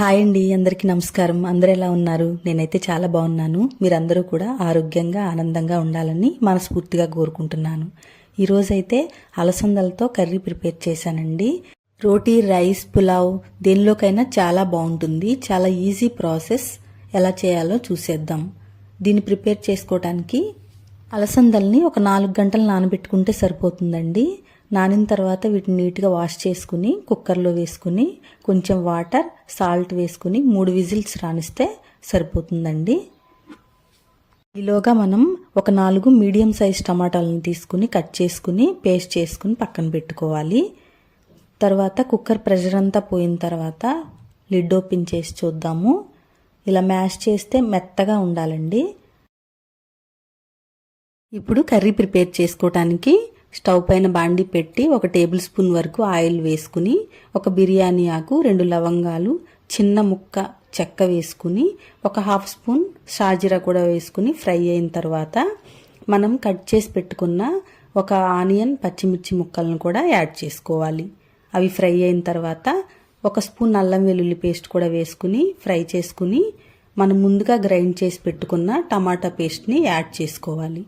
Hi అండి అందరికీ నమస్కారం. అందరు ఎలా ఉన్నారు? నేనైతే చాలా బాగున్నాను. మీరందరూ కూడా ఆరోగ్యంగా ఆనందంగా ఉండాలని మనస్ఫూర్తిగా కోరుకుంటున్నాను. ఈరోజైతే అలసందలతో కర్రీ ప్రిపేర్ చేశానండి. రోటీ రైస్ పులావ్ దేనిలోకైనా చాలా బాగుంటుంది. చాలా ఈజీ ప్రాసెస్. ఎలా చేయాలో చూసేద్దాం. దీన్ని ప్రిపేర్ చేసుకోవడానికి అలసందల్ని ఒక నాలుగు గంటలు నానబెట్టుకుంటే సరిపోతుందండి. నానిన తర్వాత వీటిని నీట్గా వాష్ చేసుకుని కుక్కర్లో వేసుకుని కొంచెం వాటర్ సాల్ట్ వేసుకుని మూడు విజిల్స్ రానిస్తే సరిపోతుందండి. ఈలోగా మనం ఒక నాలుగు మీడియం సైజ్ టమాటాలను తీసుకుని కట్ చేసుకుని పేస్ట్ చేసుకుని పక్కన పెట్టుకోవాలి. తర్వాత కుక్కర్ ప్రెషర్ అంతా పోయిన తర్వాత లిడ్ ఓపెన్ చేసి చూద్దాము. ఇలా మ్యాష్ చేస్తే మెత్తగా ఉండాలండి. ఇప్పుడు కర్రీ ప్రిపేర్ చేసుకోవటానికి స్టవ్ పైన బాండి పెట్టి ఒక టేబుల్ స్పూన్ వరకు ఆయిల్ వేసుకుని ఒక బిర్యానీ ఆకు రెండు లవంగాలు చిన్న ముక్క చెక్క వేసుకుని ఒక హాఫ్ స్పూన్ షాజీరా కూడా వేసుకుని ఫ్రై అయిన తర్వాత మనం కట్ చేసి పెట్టుకున్న ఒక ఆనియన్ పచ్చిమిర్చి ముక్కలను కూడా యాడ్ చేసుకోవాలి. అవి ఫ్రై అయిన తర్వాత ఒక స్పూన్ అల్లం వెల్లుల్లి పేస్ట్ కూడా వేసుకుని ఫ్రై చేసుకుని మనం ముందుగా గ్రైండ్ చేసి పెట్టుకున్న టమాటా పేస్ట్ని యాడ్ చేసుకోవాలి.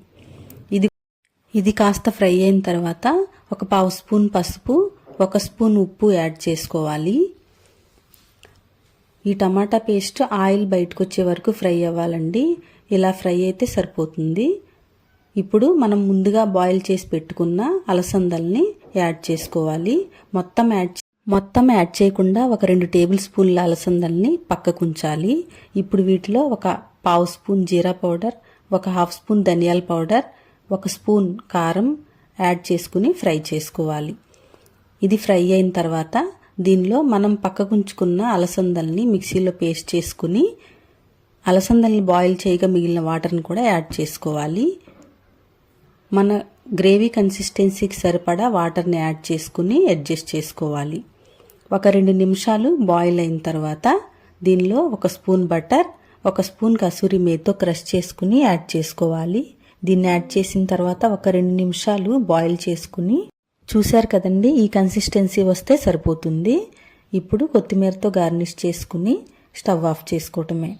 ఇది కాస్త ఫ్రై అయిన తర్వాత ఒక పావు స్పూన్ పసుపు ఒక స్పూన్ ఉప్పు యాడ్ చేసుకోవాలి. ఈ టమాటా పేస్ట్ ఆయిల్ బయటకు వచ్చే వరకు ఫ్రై అవ్వాలండి. ఇలా ఫ్రై అయితే సరిపోతుంది. ఇప్పుడు మనం ముందుగా బాయిల్ చేసి పెట్టుకున్న అలసందల్ని యాడ్ చేసుకోవాలి. మొత్తం యాడ్ మొత్తం యాడ్ చేయకుండా ఒక రెండు టేబుల్ స్పూన్ల అలసందల్ని పక్కకుంచాలి ఇప్పుడు వీటిలో ఒక పావు స్పూన్ జీరా పౌడర్ ఒక హాఫ్ స్పూన్ ధనియాల పౌడర్ ఒక స్పూన్ కారం యాడ్ చేసుకుని ఫ్రై చేసుకోవాలి. ఇది ఫ్రై అయిన తర్వాత దీనిలో మనం పక్కకుంచుకున్న అలసందల్ని మిక్సీలో పేస్ట్ చేసుకుని అలసందల్ని బాయిల్ చేయగా మిగిలిన వాటర్ని కూడా యాడ్ చేసుకోవాలి. మన గ్రేవీ కన్సిస్టెన్సీకి సరిపడా వాటర్ని యాడ్ చేసుకుని అడ్జస్ట్ చేసుకోవాలి. ఒక రెండు నిమిషాలు బాయిల్ అయిన తర్వాత దీనిలో ఒక స్పూన్ బటర్ ఒక స్పూన్ కసూరి మేతో క్రష్ చేసుకుని యాడ్ చేసుకోవాలి. దీన్ని యాడ్ చేసిన తర్వాత ఒక రెండు నిమిషాలు బాయిల్ చేసుకుని చూశారు కదండి ఈ కన్సిస్టెన్సీ వస్తే సరిపోతుంది. ఇప్పుడు కొత్తిమీరతో గార్నిష్ చేసుకుని స్టవ్ ఆఫ్ చేసుకోవటమే.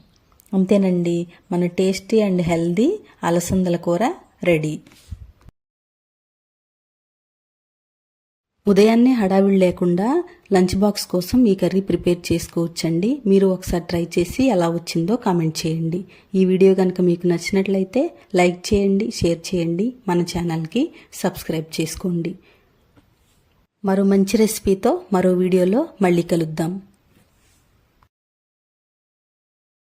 అంతేనండి మన టేస్టీ అండ్ హెల్దీ అలసందల కూర రెడీ. ఉదయాన్నే హడావిడి లేకుండా లంచ్ బాక్స్ కోసం ఈ కర్రీ ప్రిపేర్ చేసుకోవచ్చండి. మీరు ఒకసారి ట్రై చేసి ఎలా వచ్చిందో కామెంట్ చేయండి. ఈ వీడియో కనుక మీకు నచ్చినట్లయితే లైక్ చేయండి షేర్ చేయండి మన ఛానల్కి సబ్స్క్రైబ్ చేసుకోండి. మరో మంచి రెసిపీతో మరో వీడియోలో మళ్ళీ కలుద్దాం.